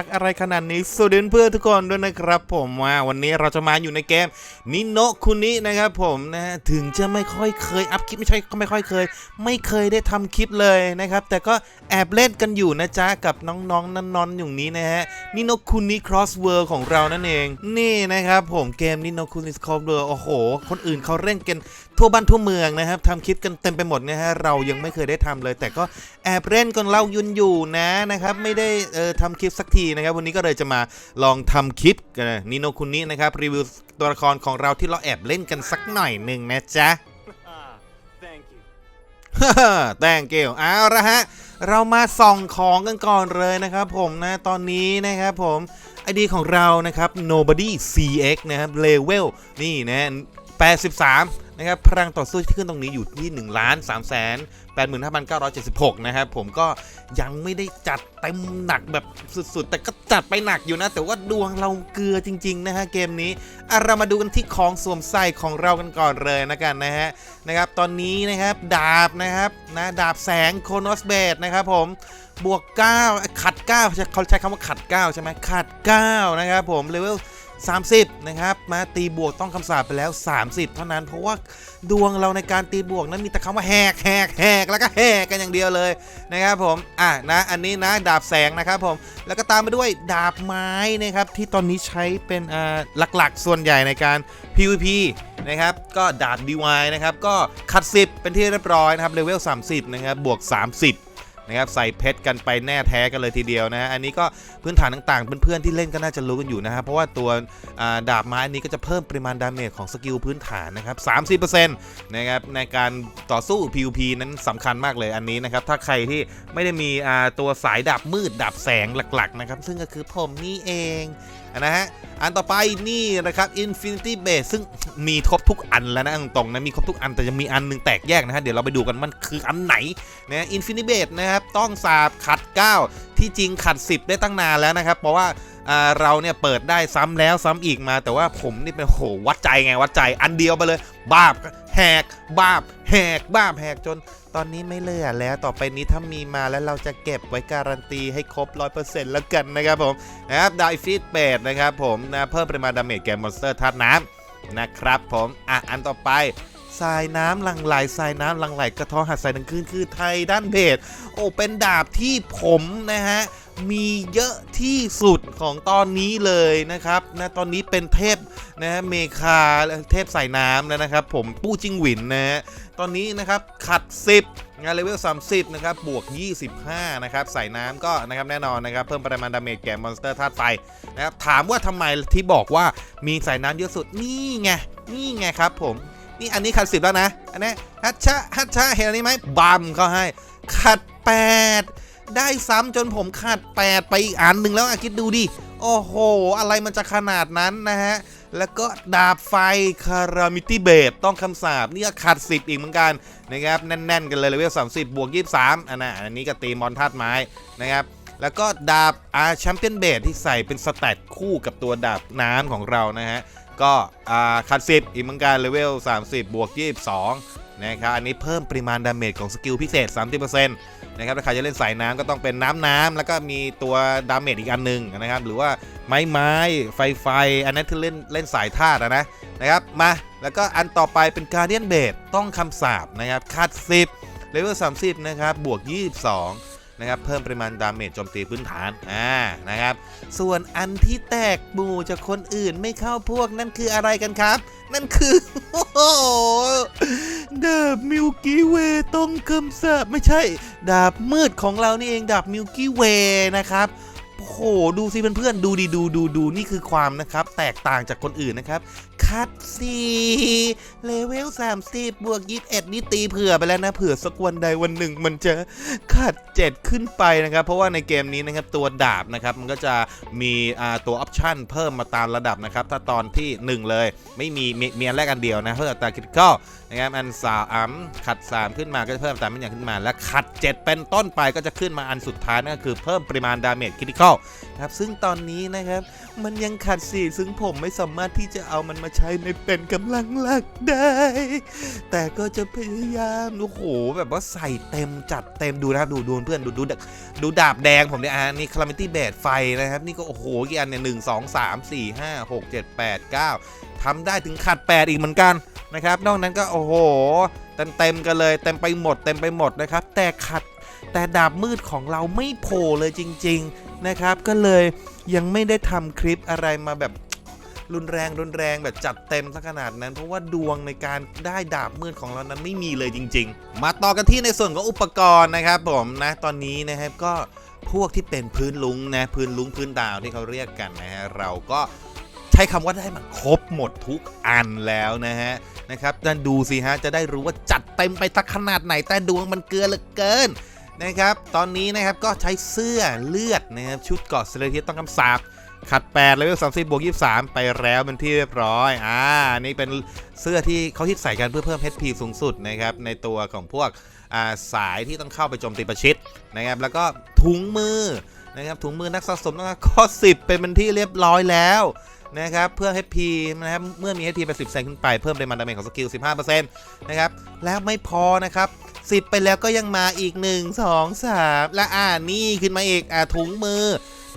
รักอะไรขนาดนี้สวัสดีเพื่อนทุกคนด้วยนะครับผมว่าวันนี้เราจะมาอยู่ในเกมนิโนะคุนินะครับผมนะถึงจะไม่ค่อยเคยอัพคลิปไม่ใช่ก็ไม่ค่อยเคย ไม่เคยได้ทำคลิปเลยนะครับ แต่ก็แอบเล่นกันอยู่นะจ๊ะกับน้องๆนั่นนอนอย่างนี้นะฮะนิโนะคุนิ cross world ของเรานั่นเอง นี่นะครับผมเกมนิโนะคุนิ cross world โอ้โห คนอื่นเขาเล่นกัน ทั่วบ้านทั่วเมืองนะครับทำคลิปกันเต็มไปหมดนะฮะเรายังไม่เคยได้ทำเลย แต่ก็แอบเล่นกันเล่ายุนอยู่นะนะครับไม่ได้เอ่อทำคลิปสักทีนะครับ วันนี้ก็เลยจะมาลองทำคลิปกันนิโนคุนินะครับรีวิวตัวละครของเราที่เราแอบเล่นกันสักหน่อยหนึ่งนะจ๊ะ Ah, thank you. แตงเกลเอาละฮะ เรามาส่องของกันก่อนเลยนะครับผมนะ ตอนนี้นะครับผม ไอดีของเรานะครับ nobody cx นะครับเลเวลนี่นะ 83 นะครับพลังต่อสู้ที่ขึ้นตรงนี้อยู่ที่1ล้าน3แสน85,976นะครับผมก็ยังไม่ได้จัดเต็มหนักแบบสุดๆ แต่ก็จัดไปหนักอยู่นะ แต่ว่าดวงเราเกลือจริงๆนะฮะเกมนี้อะเรามาดูกันที่ของสวมใส่ของเรากันก่อนเลยนะกันนะฮะนะครับตอนนี้นะครับดาบนะครับนะดาบแสงโคโนสเบดนะครับผมบวก 9 ขัด 9 เขาใช้คำว่าขัด 9 ใช่ไหมขัด 9 นะครับผมเลเวล 30 นะครับ มาตีบวกต้องคำสาปไปแล้ว 30 เท่านั้น เพราะว่าดวงเราในการตีบวกนั้นมีแต่คำว่าแหกแหกแหกแล้วก็แหกกันอย่างเดียวเลยนะครับผม อะนะ อันนี้นะดาบแสงนะครับผม แล้วก็ตามไปด้วยดาบไม้นะครับที่ตอนนี้ใช้เป็นอ่าหลักๆ ส่วนใหญ่ในการ PVP นะครับ ก็ดาบ DY นะครับ ก็ขัด 10 เป็นที่เรียบร้อยนะครับเลเวล30 นะครับ บวก 30 นะครับใส่เพชรกันไปแน่แท้กันเลยทีเดียวนะฮะอันนี้ก็พื้นฐานต่างๆเพื่อนๆที่เล่นก็น่าจะรู้กันอยู่นะครับเพราะว่าตัวดาบไม้อันนี้ก็จะเพิ่มปริมาณดาเมจของสกิลพื้นฐานนะครับ30%นะครับในการต่อสู้ PVP นั้นสำคัญมากเลยอันนี้นะครับถ้าใครที่ไม่ได้มีตัวสายดาบมืดดาบแสงหลักๆนะครับซึ่งก็คือผมนี่เอง นะฮะ อันต่อไปนี่นะครับ Infinity Base ซึ่งมีครบทุกอันแล้วนะตรงๆนะมีครบทุกอันแต่ยังมีอันหนึงแตกแยกนะฮะ เดี๋ยวเราไปดูกันมันคืออันไหนนะ Infinity Base นะครับ ต้องสาบขัด 9 ที่จริงขัด 10 ได้ตั้งนานแล้วนะครับ เพราะว่า เราเนี่ยเปิดได้ซ้ำแล้วซ้ำอีกมา แต่ว่าผมนี่เป็นโหวัดใจไงวัดใจอันเดียวไปเลย บาบแหกบาบแหกบาบแหกจนตอนนี้ไม่เลือแล้วต่อไปนี้ถ้ามีมาแล้วเราจะเก็บไว้การันตีให้ครบ 100%แล้วกันนะครับผมนะครับไดฟิตเบดนะครับผมนะเพิ่มปริมาณดาเมจแก่มอนสเตอร์ธาตุน้ำนะครับผมอะอันต่อไปทรายน้ำหลังไหลทรายน้ำหลังไหลกระท้อหัดใส่ดังขึ้นคือไทยด้านเบสโอ้เป็นดาบที่ผมนะฮะ มีเยอะที่สุดของตอนนี้เลยนะครับนะตอนนี้เป็นเทพนะฮะเมคาเทพสายน้ำแล้วนะครับ ผมปู้จิงหวินนะฮะตอนนี้นะครับขัด 10 งานเลเวล 30 นะครับ บวก 25 นะครับใส่น้ำก็นะครับแน่นอนนะครับ เพิ่มปริมาณดาเมจแก่มอนสเตอร์ธาตุไฟนะครับถามว่าทำไมที่บอกว่ามีใส่น้ำเยอะสุดนี่ไงนี่ไงครับผมนี่อันนี้ขัด 10 แล้วนะ อันนี้ฮัชชะฮัชชะเห็นอันนี้ไหมบัมเขาให้ขัด 8 ได้ซ้ำจนผมขัด8 ไปอีกอันหนึ่งแล้วอะคิดดูดิ โอ้โห อะไรมันจะขนาดนั้นนะฮะ แล้วก็ดาบไฟคารามิตี้เบดต้องคำสาบเนี่ก็ขัด10 อีกเหมือนกันนะครับ แน่น ๆ กันเลยเลเวล30 บวก 23 อันน่ะอันนี้ก็ตีมอนธาตุไม้นะครับแล้วก็ดาบอาแชมเปี้ยนเบดที่ใส่เป็นสแตทคู่กับตัวดาบน้ำของเรานะฮะ ก็อ่าขัด10อีกเหมือนกันเลเวล 30 บวก 22 นะครับ อันนี้เพิ่มปริมาณดาเมจของสกิลพิเศษ 30%น นะครับถ้าใครจะเล่นสายน้ำก็ต้องเป็นน้ำน้ำแล้วก็มีตัวดาเมจอีกอันหนึ่งนะครับ หรือว่าไม้ไม้ไฟไฟ อันนั้นคือเล่นเล่นสายธาตุอะนะนะครับมาแล้วก็อันต่อไปเป็นการเดียนเบดต้องคำสาบนะครับคัดสิบเลเวลสามสิบนะครับบวก22 นะครับเพิ่มปริมาณดาเมจโจมตีพื้นฐานอ่านะครับส่วนอันที่แตกหมู่จากคนอื่นไม่เข้าพวกนั่นคืออะไรกันครับ นั่นคือโโดาบมิวกี้เวต้องคำสาบไม่ใช่ ดาบมืดของเรานี่เองดาบมิวกี้เวนะครับ หดูสิเพื่อนๆดูดีดูดูดูนี่คือความนะครับ แตกต่างจากคนอื่นนะครับ คัดสี่เลเวล30บวก21นี่ตีเผื่อไปแล้วนะเผื่อสักวันใดวันหนึ่ง มันจะขัด7ขึ้นไปนะครับ เพราะว่าในเกมนี้นะครับตัวดาบนะครับมันก็จะมีอ่าตัวออปชันเพิ่มมาตามระดับนะครับ ถ้าตอนที่ 1 เลย ไม่มีมีมีอันแรกอันเดียวนะเพิ่มอัตราคริติคอล นะครับอันสามขัด 3 ขึ้นมาก็จะเพิ่มอัตราไม่อย่างขึ้นมา และขัด 7 เป็นต้นไปก็จะขึ้นมาอันสุดท้ายนั่นก็คือเพิ่มปริมาณดาเมจคริติคอลครับซึ่งตอนนี้นะครับมันยังขัดสีซึ่งผมไม่สามารถที่จะเอามันมาใช้ในเป็นกำลังหลักได้ แต่ก็จะพยายามโอ้โหแบบว่าใส่เต็มจัดเต็มดูนะครับดูดูเพื่อนดูดูดูดาบแดงผมเนี่ยอ่านี่คลามิตี้เบดไฟนะครับนี่ก็โอ้โหกี่อันเนี่ยหนึ่งสองสามสี่ห้าหกเจ็ดแปดเก้าทำได้ถึงขัดแปดอีกเหมือนกัน นะครับ นอกนั้นก็โอ้โหเต็มเต็มๆกันเลยเต็มไปหมดเต็มไปหมดนะครับ แต่ขัดแต่ดาบมืดของเราไม่โผล่เลยจริง ๆนะครับ ก็เลยยังไม่ได้ทำคลิปอะไรมาแบบรุนแรงรุนแรงแบบจัดเต็มซะขนาดนั้น เพราะว่าดวงในการได้ดาบมืดของเรานั้นไม่มีเลยจริง ๆ มาต่อกันที่ในส่วนของอุปกรณ์นะครับ ผมนะตอนนี้นะครับก็พวกที่เป็นพื้นลุงนะพื้นลุงพื้นดาวที่เขาเรียกกันนะฮะเราก็ ช้คำว่าได้มันครบหมดทุกอันแล้วนะฮะนะครับจะดูสิฮะจะได้รู้ว่าจัดเต็มไปสักขนาดไหนแต่ดวงมันเกลือเหลือเกินนะครับ ตอนนี้นะครับก็ใช้เสื้อเลือดนะครับชุดเกราะเซเลเทียต้องคำสาบขัด8เลเวล30บวก23 ไปแล้วเป็นที่เรียบร้อย อ่า นี่เป็นเสื้อที่เขาฮิตใส่กันเพื่อเพิ่ม HP สูงสุดนะครับ ในตัวของพวกาสายที่ต้องเข้าไปโจมตีประชิดนะครับ แล้วก็ถุงมือนะครับ ถุงมือนักสะสมต้องข้อ10 เป็นเป็นที่เรียบร้อยแล้ว นะครับเพื่อ HP นะครับเมื่อมี HP ไป10เซนขึ้นไปเพิ่มปริมาณดาเมจของสกิล 15%นะครับแล้วไม่พอนะครับ 10 ไปแล้วก็ยังมาอีก 1 2 3 และอ่านี่ขึ้นมาอีกอ่าถุงมือ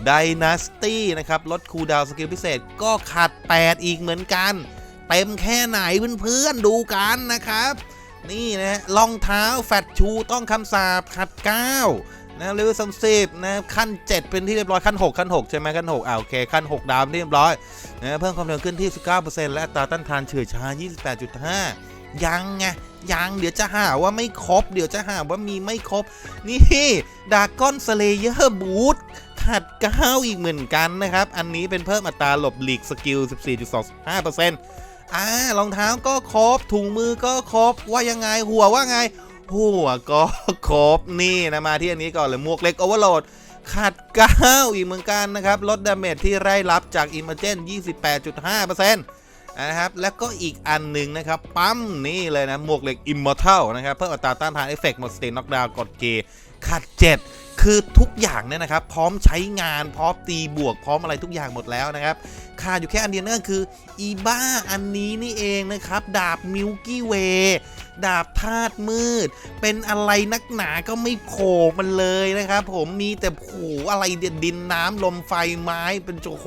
Dynasty นะครับลดคูลดาวสกิลพิเศษก็ขัด8 อีกเหมือนกัน เต็มแค่ไหนเพื่อนๆดูกันนะครับ นี่นะฮะรองเท้าแฟตชูต้องคำสาบขัด 9 นะเลเวลสามสิบนะขั้น 7 เป็นที่เรียบร้อยขั้น 6 ขั้น 6 ใช่ไหมขั้น6อ่าโอเคขั้น 6 ดาวที่เรียบร้อยนะเพิ่มความเร็วขึ้นที่ 19%และอัตราต้านทานเฉื่อยช้า 28.5 ยังไงยังเดี๋ยวจะหาว่าไม่ครบ เดี๋ยวจะหาว่ามีไม่ครบ นี่ดากอนสเลเยอร์บูทขัด9อีกเหมือนกันนะครับ อันนี้เป็นเพิ่มอัตราหลบหลีกสกิล 14.25%อ่ารองเท้าก็ครบถุงมือก็ครบว่ายังไงหัวว่าไง หัวก็ครบนี่นะมาที่อันนี้ก่อนเลยหมวกเล็กโอเวอร์โหลดขัด9อีกเหมือนกันนะครับ ลดดาเมจที่ไร้รับจากอิมเมอร์เจน28.5%นะครับ แล้วก็อีกอันหนึ่งนะครับ ปั๊มนี่เลยนะ หมวกเหล็ก Immortal นะครับ เพิ่มอัตราต้านทานเอฟเฟกต์หมดสเตนน็อกดาวน์กดเกยขัด7คือทุกอย่างเนี่ยนะครับ พร้อมใช้งานพร้อมตีบวกพร้อมอะไรทุกอย่างหมดแล้วนะครับขาดอยู่แค่อันเดียวนั่นก็คืออีบ้าอันนี้นี่เองนะครับ ดาบมิลกี้เว ดาบธาตุมืด เป็นอะไรนักหนาก็ไม่โผล่มันเลยนะครับผมมีแต่โหอะไรเดดินน้ำลมไฟไม้เป็นโจโห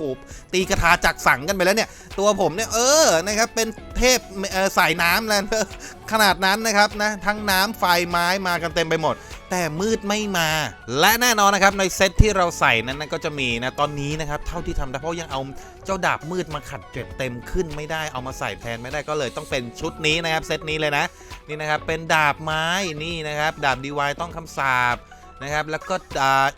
ตีกระทาจักสังกันไปแล้วเนี่ย ตัวผมเนี่ยเออนะครับเป็นเทพเสายน้ำแล้วขนาดนั้นนะครับนะทั้งน้ำไฟไม้มากันเต็มไปหมด แต่มืดไม่มา และแน่นอนนะครับในเซตที่เราใส่นั้นก็จะมีนะตอนนี้นะครับเท่าที่ทำได้เพราะยังเอาเจ้าดาบมืดมาขัดเก็บเต็มขึ้นไม่ได้เอามาใส่แทนไม่ได้ก็เลยต้องเป็นชุดนี้นะครับเซตนี้เลยนะนี่นะครับเป็นดาบไม้นี่นะครับดาบดีวายต้องคำสาบนะครับแล้วก็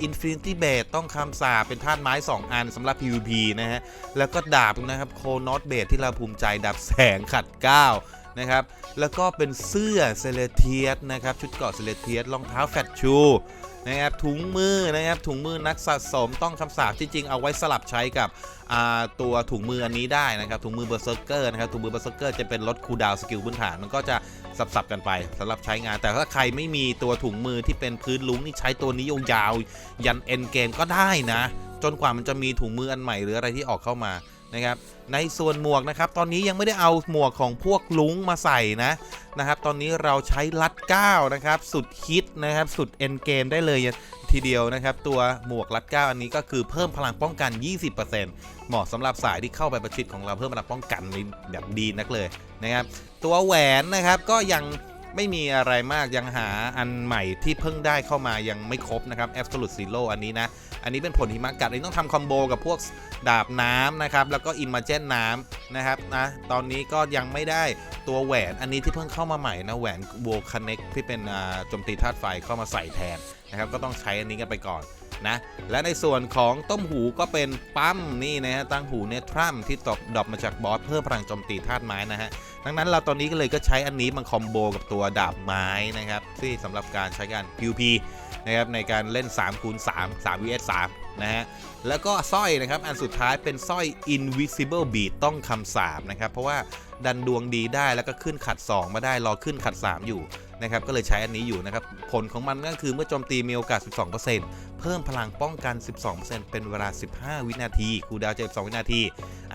อินฟินิตี้เบดต้องคำสาบเป็นธาตุไม้ 2 อันสำหรับ PVP นะฮะแล้วก็ดาบนะครับโคนอตเบดที่เราภูมิใจดาบแสงขัด 9 นะครับ แล้วก็เป็นเสื้อเซเลเทียสนะครับ ชุดเกราะเซเลเทียสรองเท้าแฟตชูนะครับถุงมือนะครับถุงมือนักสะสมต้องคำสาบที่จริงเอาไว้สลับใช้กับตัวถุงมืออันนี้ได้นะครับถุงมือเบอร์เซอร์เกอร์นะครับถุงมือเบอร์เซอร์เกอร์จะเป็นลดคูลดาวสกิลพื้นฐานมันก็จะสับๆกันไปสำหรับใช้งาน แต่ถ้าใครไม่มีตัวถุงมือที่เป็นพื้นลุ้งนี่ใช้ตัวนี้ยาวยันเอ็นเกมก็ได้นะ จนกว่ามันจะมีถุงมืออันใหม่หรืออะไรที่ออกเข้ามา นะครับในส่วนหมวกนะครับตอนนี้ยังไม่ได้เอาหมวกของพวกลุงมาใส่นะนะครับตอนนี้เราใช้ลัด9นะครับสุดฮิตนะครับสุดเอ็นเกมได้เลยทีเดียวนะครับตัวหมวกรัดเก้าอันนี้ก็คือเพิ่มพลังป้องกัน 20%เหมาะสำหรับสายที่เข้าไปประชิดของเราเพิ่มพลังป้องกันแบบดีนักเลยนะครับตัวแหวนนะครับก็ยัง ไม่มีอะไรมากยังหาอันใหม่ที่เพิ่งได้เข้ามายังไม่ครบนะครับ Absolute Zero อันนี้นะ อันนี้เป็นผลหิมะกัดอันนี้ต้องทำคอมโบกับพวกดาบน้ำนะครับ แล้วก็อิมาเจนน้ำนะครับนะตอนนี้ก็ยังไม่ได้ตัวแหวนอันนี้ที่เพิ่งเข้ามาใหม่นะแหวนโวค o เน็กที่เป็นอ่าโจมตีธาตุไฟเข้ามาใส่แทนนะครับก็ต้องใช้อันนี้กันไปก่อน นะ และในส่วนของต้มหูก็เป็นปั๊มนี่นะฮะตั้งหูเนทรัมที่ตบดรอปมาจากบอสเพิ่มพลังโจมตีธาตุไม้นะฮะดังนั้นเราตอนนี้ก็เลยก็ใช้อันนี้มันคอมโบกับตัวดาบไม้นะครับที่สำหรับการใช้การ PVP นะครับในการเล่น3คูณ3 3 vs 3นะฮะแล้วก็สร้อยนะครับอันสุดท้ายเป็นสร้อย invisible beat ต้องคำสาบนะครับเพราะว่าดันดวงดีได้แล้วก็ขึ้นขัด 2 มาได้รอขึ้นขัด 3 อยู่ นะครับก็เลยใช้อันนี้อยู่นะครับผลของมันก็คือเมื่อโจมตีมีโอกาส 12%เพิ่มพลังป้องกัน 12%เป็นเวลา 15 วินาทีคูดาวน์จะ12 วินาที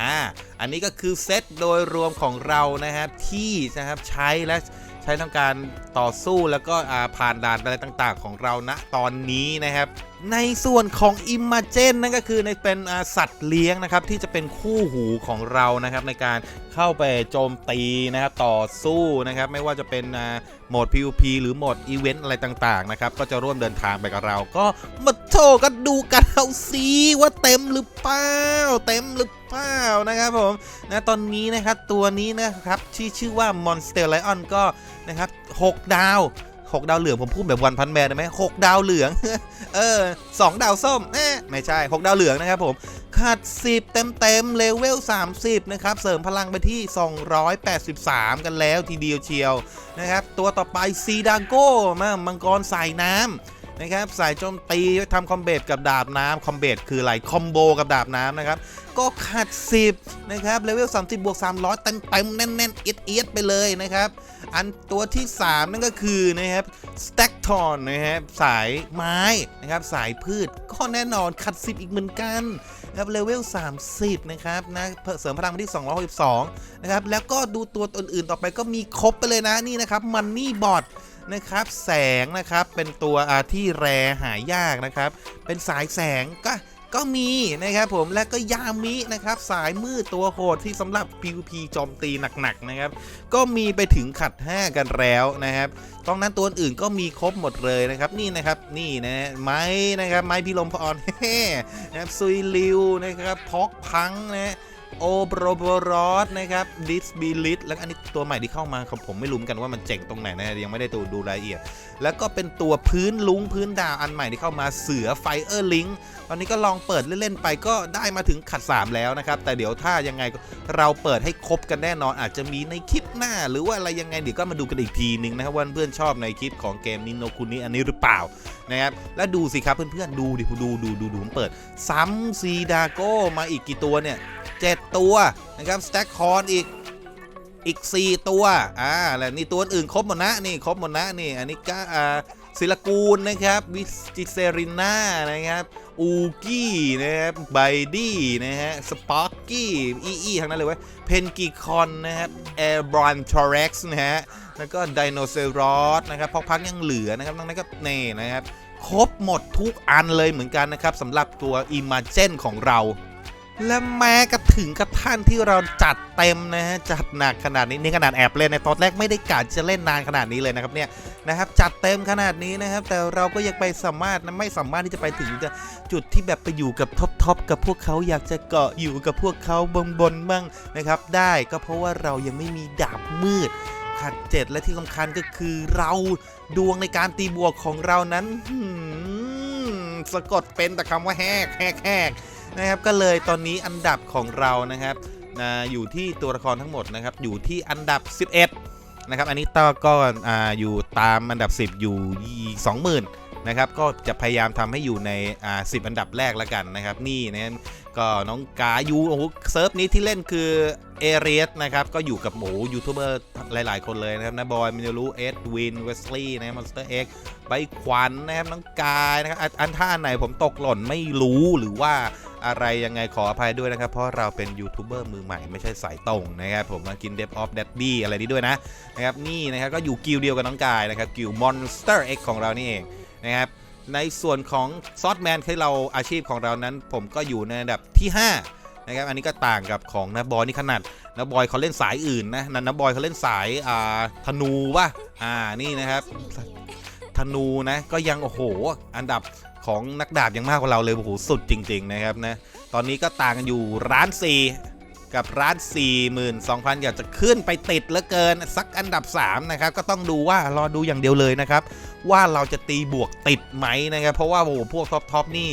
อ่าอันนี้ก็คือเซตโดยรวมของเรานะครับที่นะครับใช้และใช้ทำการต่อสู้แล้วก็ผ่านด่านอะไรต่าง ๆ ของเราณตอนนี้นะครับ ในส่วนของ i m a g e n นั่นก็คือในเป็นสัตว์เลี้ยงนะครับที่จะเป็นคู่หูของเรานะครับในการเข้าไปโจมตีนะครับต่อสู้นะครับไม่ว่าจะเป็นโหมด PVP หรือโหมดอีเวนต์อะไรต่างๆนะครับก็จะร่วมเดินทางไปกับเรา ก็มาโชว์กันดูกันเอาสิว่าเต็มหรือเปล่าเต็มหรือเปล่านะครับผมนะตอนนี้นะครับตัวนี้นะครับที่ชื่อว่า Monster Lion ก็นะครับ6ดาว 6ดาวเหลืองผมพูดแบบวันพันแมนได้ไหมหกดาวเหลือง เออสองดาวส้มเอ๊ะไม่ใช่6ดาวเหลืองนะครับผมขาด10 เต็มเต็มเลเวล 30 นะครับ เสริมพลังไปที่ 283 กันแล้วทีเดียวเชียวนะครับ ตัวต่อไปซีดาโก้มามังกรสายน้ำนะครับสายโจมตีทำคอมเบทกับดาบน้ำคอมเบทคืออะไรคอมโบกับดาบน้ำนะครับ ก็ขาด10 นะครับ เลเวล 30 บวก 300เต็มเต็มๆแน่นๆ เอียดๆไปเลยนะครับ อันตัวที่ 3 นั่นก็คือนะครับสแต็กทอนนะครับสายไม้นะครับสายพืชก็แน่นอนขัดสิบอีกเหมือนกันนะครับเลเวล 30 นะครับนะเสริมพลังไปที่ 262 นะครับ แล้วก็ดูตัวอื่นๆต่อไปก็มีครบไปเลยนะนี่นะครับมันนี่บอทนะครับแสงนะครับเป็นตัวที่แรหายากนะครับ เป็นสายแสงก็ ก็มีนะครับผมและก็ยามินะครับสายมืดตัวโหดที่สำหรับ PVP โจมตีหนักๆนะครับก็มีไปถึงขัด 5 กันแล้วนะครับตรงนั้นตัวอื่นก็มีครบหมดเลยนะครับนี่นะครับนี่นะไม้นะครับไม้พิลมพรนะครับซุยลิวนะครับพอกพังนะฮะ โอโบรโบรอสนะครับดิสบิลิตแล้วอันนี้ตัวใหม่ที่เข้ามาครับผมไม่รู้เหมือนกันว่ามันเจ๋งตรงไหนนะยังไม่ได้ดูดูรายละเอียด แล้วก็เป็นตัวพื้นลุงพื้นดาวอันใหม่ที่เข้ามาเสือไฟเออร์ลิงตอนนี้ก็ลองเปิดเล่นๆไปก็ได้มาถึงขัด 3 แล้วนะครับ แต่เดี๋ยวถ้ายังไงเราเปิดให้ครบกันแน่นอนอาจจะมีในคลิปหน้า หรือว่าอะไรยังไงเดี๋ยวก็มาดูกันอีกทีหนึ่งนะครับว่าเพื่อนชอบในคลิปของเกมนินโนคุนิอันนี้หรือเปล่านะครับแล้วดูสิครับเพื่อนๆดูดิดูดูดูดูผมเปิด ซ้ำซีดาโก้มาอีกกี่ตัวเนี่ยเจ็ดตัวนะครับสแต็กคอนอีกอีก 4 ตัว อ่า แล้วนี่ตัวอื่นครบหมดนะ นี่ครบหมดนะ นี่ อันนี้ก็อ่าศิลกูลนะครับ วิจิเซริน่า นะครับ อูกี้ นะครับ ไบดี้ นะฮะ สปาร์กี้ อีอีทั้งนั้นเลยเว้ย เพนกิคอน นะครับแอร์บรอนทอร็กซ์ นะฮะ แล้วก็ไดโนเสาร์นะครับพอกพักยังเหลือนะครับตรงนั้นก็เน่นะครับครบหมดทุกอันเลยเหมือนกันนะครับสำหรับตัว i m a g e n ของเรา และแม้กระถึงกระทั่นที่เราจัดเต็มนะฮะจัดหนักขนาดนี้นี่ขนาดแอบเล่นในตอนแรกไม่ได้กะจะเล่นนานขนาดนี้เลยนะครับเนี่ยนะครับจัดเต็มขนาดนี้นะครับ แต่เราก็ยังไปสามารถนะไม่สามารถที่จะไปถึงจุดที่แบบไปอยู่กับท็อปทอปกับพวกเขาอยากจะเกาะอยู่กับพวกเขาบนบนๆบ้างนะครับ ได้ก็เพราะว่าเรายังไม่มีดาบมืด ขัดเจ็ดและที่สำคัญก็คือเราดวงในการตีบวกของเรานั้นสะกดเป็นแต่คำว่าแหกแหกแหกนะครับก็เลยตอนนี้อันดับของเรานะครับนะอยู่ที่ตัวละครทั้งหมดนะครับอยู่ที่อันดับ 11นะครับอันนี้ต่อก็ออยู่ตามอันดับ 10 อยู่ 20,000 นะครับก็จะพยายามทำให้อยู่ในอ่า10อันดับแรกแล้วกันนะครับ นี่นะก็น้องกายูโอ้โหเซิร์ฟนี้ที่เล่นคือเอเรียสนะครับก็อยู่กับหมูยูทูบเบอร์หลาย ๆ คนเลยนะครับนะบอยมินรู้เอ็ดวินเวสลีย์นะมอนสเตอร์เอ็กใบขวัญนะครับน้องกายนะครับอันท่าไหนผมตกหล่นไม่รู้หรือว่าอะไรยังไงขออภัยด้วยนะครับ เพราะเราเป็นยูทูบเบอร์มือใหม่ไม่ใช่สายตรงนะครับผมมากินเดฟออฟเดดดี้อะไรนี้ด้วยนะนะครับนี่นะครับก็อยู่กิลเดียวกับน้องกายนะครับกิลมอนสเตอร์เอ็กของเรานี่เอง นะครับในส่วนของซอสแมนที่เราอาชีพของเรานั้น ผมก็อยู่ในอันดับที่ 5 นะครับ อันนี้ก็ต่างกับของนาบอยนี่ขนาดนาบอยเขาเล่นสายอื่นนะนันนาบอยเขาเล่นสายอ่าธนูป่ะอ่านี่นะครับ ธนูนะก็ยังโอ้โหอันดับของนักดาบยังมากกว่าเราเลยโอ้โหสุดจริง ๆ นะครับนะตอนนี้ก็ต่างกันอยู่ร้าน4กับร้าน 42,000 อยากจะขึ้นไปติดเหลือเกินสักอันดับ 3 นะครับ ก็ต้องดูว่ารอดูอย่างเดียวเลยนะครับ ว่าเราจะตีบวกติดไหมนะครับเพราะว่าโอ้โหพวกท็อปท็อปนี่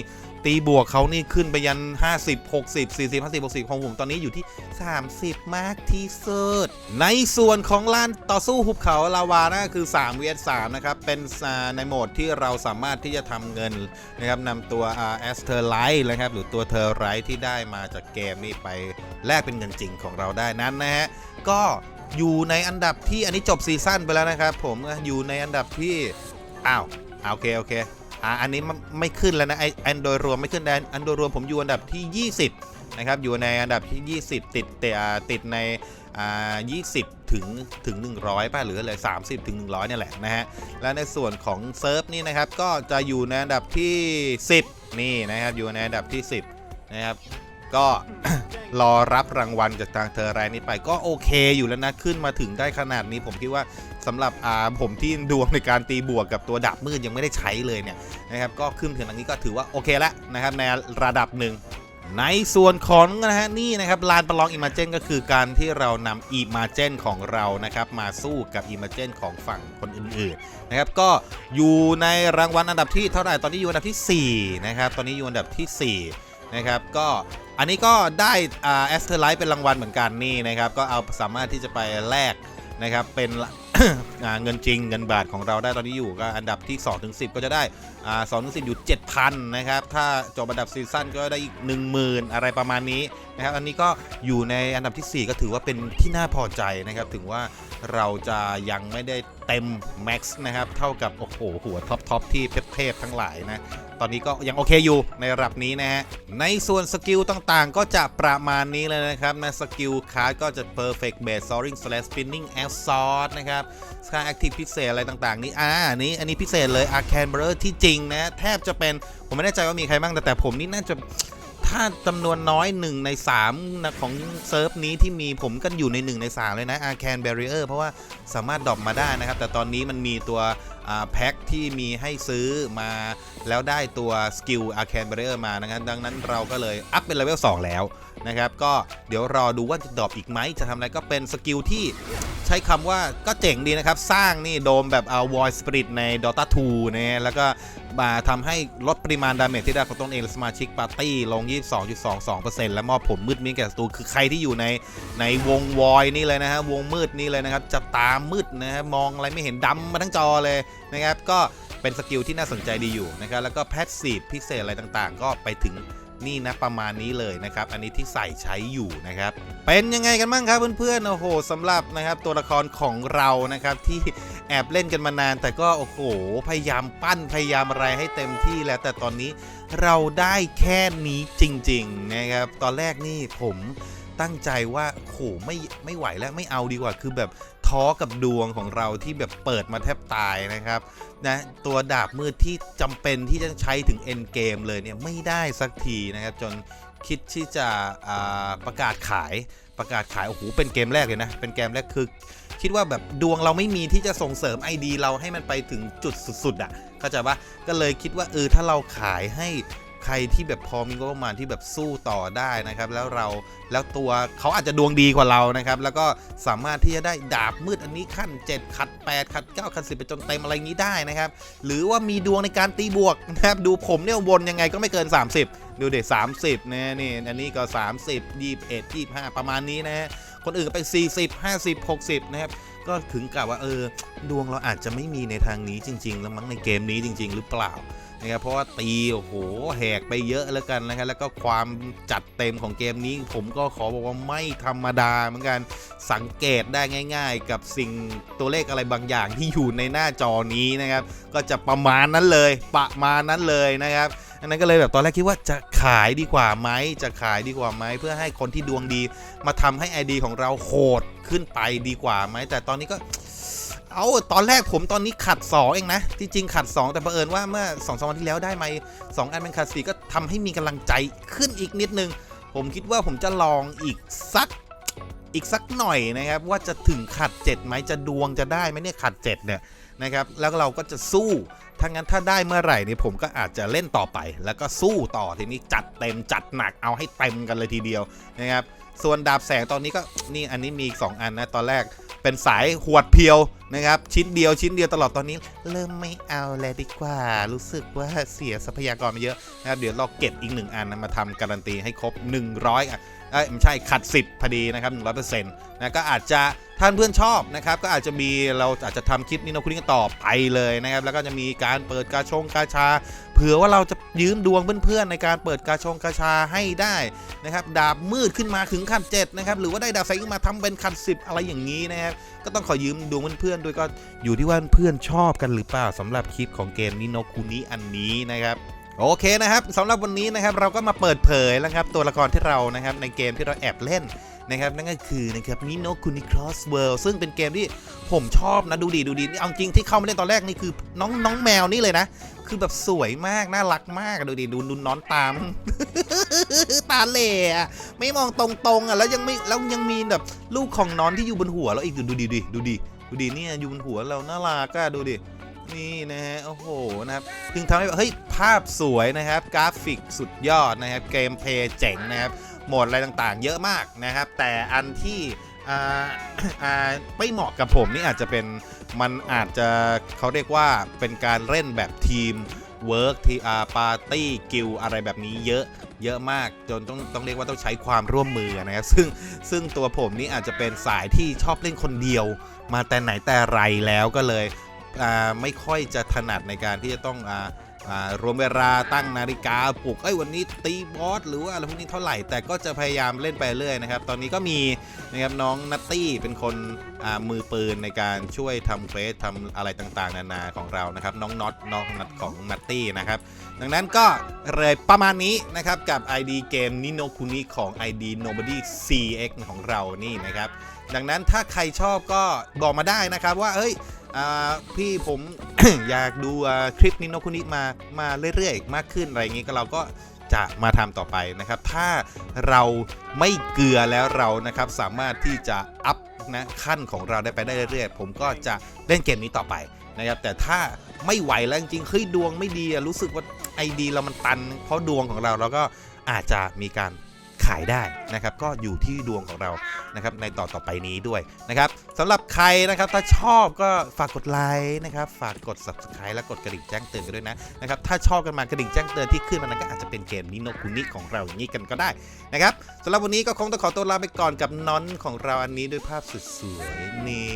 ตีบวกเขานี่ขึ้นไปยัน 50 60 40 50 60 ของผมตอนนี้อยู่ที่ 30 มากที่สุด ในส่วนของลานต่อสู้หุบเขาลาวานะคือ3 vs 3นะครับ เป็นในโหมดที่เราสามารถที่จะทำเงินนะครับนำตัวแอสเทอร์ไลท์นะครับ หรือตัวเทอร์ไรท์ที่ได้มาจากเกมนี้ไปแลกเป็นเงินจริงของเราได้นั้นนะฮะ ก็อยู่ในอันดับที่อันนี้จบซีซั่นไปแล้วนะครับผมอยู่ในอันดับที่ อ้าวโอเคโอเคอ่าอันนี้ไม่ขึ้นแล้วนะไออันโดยรวมไม่ขึ้นแดนอันโดยรวมผมอยู่อันดับที่ 20 นะครับ อยู่ในอันดับที่ 20 ติดแต่ติดในอ่า20 ถึงถึง 100 ป่ะหรืออะไร30 ถึง 100เนี่ยแหละนะฮะ และในส่วนของเซิร์ฟนี่นะครับ ก็จะอยู่ในอันดับที่ 10 นี่นะครับ อยู่ในอันดับที่ 10 นะครับ ก็รอรับรางวัลจากทางเธอรายนี้ไปก็โอเคอยู่แล้วนะขึ้นมาถึงได้ขนาดนี้ ผมคิดว่าสำหรับอาผมที่ดวงในการตีบวกกับตัวดาบมืดยังไม่ได้ใช้เลยเนี่ยนะครับก็ขึ้นถึงตรงนี้ก็ถือว่าโอเคแล้วนะครับในระดับหนึ่งในส่วนของนะฮะนี่นะครับลานประลองอิมาเจนก็คือการที่เรานำอิมาเจนของเรานะครับมาสู้กับอิมาเจนของฝั่งคนอื่นๆนะครับก็อยู่ในรางวัลอันดับที่เท่าไหร่ตอนนี้อยู่อันดับที่4นะครับตอนนี้อยู่อันดับที่4นะครับก็ อันนี้ก็ได้อ่าแอสเทอร์ไลท์เป็นรางวัลเหมือนกันนี่นะครับก็เอาสามารถที่จะไปแลกนะครับเป็นเงินจริงเงินบาทของเราได้ตอนนี้อยู่ก็อันดับที่2ถึง10 ก็จะได้อ่า2ถึง10อยู่7,000นะครับ ถ้าจบอันดับซีซั่นก็ได้อีก10,000อะไรประมาณนี้นะครับ อันนี้ก็อยู่ในอันดับทีสี่ 4 ก็ถือว่าเป็นที่น่าพอใจนะครับ ถึงว่าเราจะยังไม่ได้เต็มแม็กซ์นะครับ เท่ากับโอ้โหหัวท็อปทอปที่เทพๆทั้งหลายนะ ตอนนี้ก็ยังโอเคอยู่ในระดับนี้นะฮะ ในส่วนสกิลต่างๆ ก็จะประมาณนี้เลยนะครับนะสกิลคาร์ดก็จะ perfect base soaring slash spinning as sword นะครับค่า active พิเศษอะไรต่างๆ นี่อ่าอันนี้อันนี้พิเศษเลย arcane barrier ที่จริงนะแทบจะเป็นผมไม่แน่ใจว่ามีใครบ้างแต่แต่ผมนี่น่าจะถ้าจำนวนน้อย 1 ใน 3 นะของเซิร์ฟนี้ที่มีผมก็อยู่ใน 1 ใน 3 เลยนะ Arcane Barrier เพราะว่าสามารถดรอปมาได้นะครับ แต่ตอนนี้มันมีตัว แพ็คที่มีให้ซื้อมาแล้วได้ตัวสกิล Arcane Barrier มานะครับดังนั้นเราก็เลยอัพเป็นเลเวล2แล้วนะครับก็เดี๋ยวรอดูว่าจะดรอปอีกไหมจะทำอะไรก็เป็นสกิลที่ใช้คำว่าก็เจ๋งดีนะครับ สร้างนี่โดมแบบเอา Void Spirit ใน Dota 2นะแล้วก็มาทำให้ลดปริมาณดาเมจที่ได้ของตนเองสมาชิกปาร์ตี้ลง 22.22%และมอบผลมืดมิดแก่ศัตรูคือใครที่อยู่ในในวงวอยนี่เลยนะฮะวงมืดนี่เลยนะครับจะตามืดนะฮะมองอะไรไม่เห็นดำมาทั้งจอเลยนะครับก็เป็นสกิลที่น่าสนใจดีอยู่นะครับแล้วก็แพสซีฟพิเศษอะไรต่างๆ ก็ไปถึงนี่นะประมาณนี้เลยนะครับ อันนี้ที่ใส่ใช้อยู่นะครับ เป็นยังไงกันบ้างครับเพื่อนๆโอ้โหสำหรับนะครับตัวละครของเรานะครับที่แอบเล่นกันมานาน แต่ก็โอ้โหพยายามปั้นพยายามอะไรให้เต็มที่แล้วแต่ตอนนี้เราได้แค่นี้จริงๆนะครับ ตอนแรกนี่ผมตั้งใจว่าโอ้โหไม่ไม่ไหวแล้วไม่เอาดีกว่าคือแบบ ท้อกับดวงของเราที่แบบเปิดมาแทบตายนะครับนะตัวดาบมืดที่จำเป็นที่จะใช้ถึงเอ็นเกมเลยเนี่ยไม่ได้สักทีนะครับ จนคิดที่จะประกาศขายประกาศขายโอ้โหเป็นเกมแรกเลยนะ เป็นเกมแรกคือ คิดว่าแบบดวงเราไม่มีที่จะส่งเสริม ID เราให้มันไปถึงจุดสุดๆอะ่ะเข้าใจปะก็เลยคิดว่าเออถ้าเราขายให้ ใครที่แบบพอมีงบประมาณที่แบบสู้ต่อได้นะครับ แล้วเราแล้วตัวเขาอาจจะดวงดีกว่าเรานะครับ แล้วก็สามารถที่จะได้ดาบมืดอันนี้ขั้น 7 ขัด 8 ขัด 9 ขัด 10ไปจนเต็มอะไรอย่างนี้ได้นะครับ หรือว่ามีดวงในการตีบวกนะครับ ดูผมเนี่ยวนยังไงก็ไม่เกิน 30 ดูเด็ดสามสิบนะนี่อันนี้ก็ 30 21 25 ประมาณนี้นะฮะคนอื่นไป 40 50 60 นะครับก็ถึงกับว่าเออดวงเราอาจจะไม่มีในทางนี้จริง ๆ แล้วมั้งในเกมนี้จริง ๆ หรือเปล่า นะครับเพราะว่าตีโอ้โหแหกไปเยอะแล้วกันนะครับแล้วก็ความจัดเต็มของเกมนี้ ผมก็ขอบอกว่าไม่ธรรมดาเหมือนกันสังเกตได้ง่าย ๆ กับสิ่งตัวเลขอะไรบางอย่างที่อยู่ในหน้าจอนี้นะครับ ก็จะประมาณนั้นเลยประมาณนั้นเลยนะครับอันนั้นก็เลยแบบตอนแรกคิดว่าจะขายดีกว่าไหมจะขายดีกว่าไหมเพื่อให้คนที่ดวงดี มาทำให้ ID ของเราโหดขึ้นไปดีกว่าไหมแต่ตอนนี้ก็ เอาตอนแรกผมตอนนี้ขัด 2 เองนะที่จริงขัด 2 แต่เผอิญว่าเมื่อ2อสวันที่แล้วได้ไหมสองอันเป็นขัด4ก็ทำให้มีกำลังใจขึ้นอีกนิดนึง ผมคิดว่าผมจะลองอีกสักอีกสักหน่อยนะครับ ว่าจะถึงขัด7ไหมจะดวงจะได้ไหมเนี่ยขัด7เนี่ยนะครับแล้วเราก็จะสู้ถ้างั้นถ้าได้เมื่อไหร่เนี่ยผมก็อาจจะเล่นต่อไป แล้วก็สู้ต่อทีนี้จัดเต็มจัดหนักเอาให้เต็มกันเลยทีเดียวนะครับ ส่วนดาบแสงตอนนี้ก็นี่อันนี้มีอีก 2 อันนะ ตอนแรกเป็นสายหวดเพียวนะครับ ชิ้นเดียวชิ้นเดียวตลอดตอนนี้ เริ่มไม่เอาแล้วดีกว่า รู้สึกว่าเสียทรัพยากรมาเยอะนะครับเดี๋ยวเราเก็บอีกหนึ่งอันนะมาทำการันตีให้ครบ 100อะ เอ้ยไม่ใช่ขัด 10พอดีนะครับ100%นะก็อาจจะท่านเพื่อนชอบนะครับก็อาจจะมีเราอาจจะทำคลิปนี้นะคุณกันต่อไปเลยนะครับแล้วก็จะมีการเปิดกาชงกาชา เผื่อว่าเราจะยืมดวงเพื่อนๆในการเปิดกาชงกาชาให้ได้นะครับดาบมืดขึ้นมาถึงขันเจ็ดนะครับหรือว่าได้ดาบไฟขึ้นมาทำเป็นขันสิบอะไรอย่างนี้นะครับก็ต้องขอยืมดวงเพื่อนๆด้วยก็อยู่ที่ว่าเพื่อนชอบกันหรือเปล่าสำหรับคลิปของเกมนิโนคุนิอันนี้นะครับ โอเคนะครับสำหรับวันนี้นะครับเราก็มาเปิดเผยแล้วครับตัวละครที่เรานะครับในเกมที่เราแอบเล่นนะครับนั่นก็คือนะครับนิโนคุนิครอสเวิลด์ซึ่งเป็นเกมที่ผมชอบนะดูดีดูดีเอาจริงที่เข้ามาเล่นตอนแรกนี่คือน้องน้องแมวนี่เลยนะ คือแบบสวยมากน่ารักมากดูดิดูดูน้อนตาม ตาเหล่อะไม่มองตรงๆอะแล้วยังไม่แล้วยังมีแบบลูกของน้อนที่อยู่บนหัวเราอีกดูดูดิดูดิดูดิดูดิเนี่ยอยู่บนหัวเราน่ารักอะดูดิ นี่นะฮะโอ้โหนะครับจึงทำให้แบบเฮ้ยภาพสวยนะครับ กราฟิกสุดยอดนะครับเกมเพลย์เจ๋งนะครับโหมดอะไรต่างๆ เยอะมากนะครับ แต่อันที่อ่าอ่าไม่เหมาะกับผมนี่อาจจะเป็นมันอาจจะเขาเรียกว่าเป็นการเล่นแบบทีมเวิร์กทีอาปาร์ตี้กิลอะไรแบบนี้เยอะเยอะมากจนต้องต้องเรียกว่าต้องใช้ความร่วมมือนะครับซึ่งซึ่งตัวผมนี่อาจจะเป็นสายที่ชอบเล่นคนเดียว มาแต่ไหนแต่ไรแล้วก็เลย ไม่ค่อยจะถนัดในการที่จะต้องรวมเวลาตั้งนาฬิกาปลุกเอ้ยวันนี้ตีบอสหรือว่าอะไรพวกนี้เท่าไหร่แต่ก็จะพยายามเล่นไปเรื่อยนะครับตอนนี้ก็มีนะครับน้องนัตตี้เป็นคนมือปืนในการช่วยทำเฟสทำอะไรต่างๆ นานาของเรานะครับน้องน็อตน้องนัทของนัตตี้นะครับดังนั้นก็เลยประมาณนี้นะครับกับ ID เกมนิโนคุนิของ ID Nobody CX ของเรานี่นะครับดังนั้นถ้าใครชอบก็บอกมาได้นะครับว่าเอ้ย อ่าพี่ผม อยากดูคลิปนิโนคุนิมามาเรื่อยๆ มากขึ้นอะไรอย่างนี้ก็เราก็จะมาทำต่อไปนะครับ ถ้าเราไม่เกลือแล้วเรานะครับสามารถที่จะอัพนะขั้นของเราได้ไปได้เรื่อยๆ ผมก็จะเล่นเกมนี้ต่อไปนะครับ แต่ถ้าไม่ไหวแล้วจริงๆเฮ้ยดวงไม่ดีรู้สึกว่าไอดีเรามันตัน เพราะดวงของเราเราก็อาจจะมีการ ขายได้นะครับก็อยู่ที่ดวงของเรานะครับในต่อต่อไปนี้ด้วยนะครับสำหรับใครนะครับถ้าชอบก็ฝากกดไลค์นะครับฝากกด subscribe และกดกระดิ่งแจ้งเตือนกันด้วยนะนะครับถ้าชอบกันมากระดิ่งแจ้งเตือนที่ขึ้นมานั้นก็อาจจะเป็นเกมนิโนคุนิของเราอย่างนี้กันก็ได้นะครับสำหรับวันนี้ก็คงต้องขอตัวลาไปก่อนกับน้อนของเราอันนี้ด้วยภาพสวยๆนี่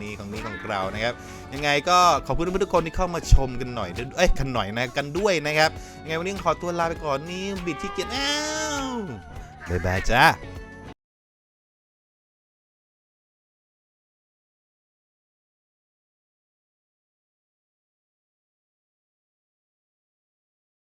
นี่ของนี้ของเรานะครับยังไงก็ขอบคุณทุกคนที่เข้ามาชมกันหน่อยด้วยเอ้ยกันหน่อยนะกันด้วยนะครับยังไงวันนี้ขอตัวลาไปก่อนนี่บิดที่เกียจอ้าว 拜拜，仔。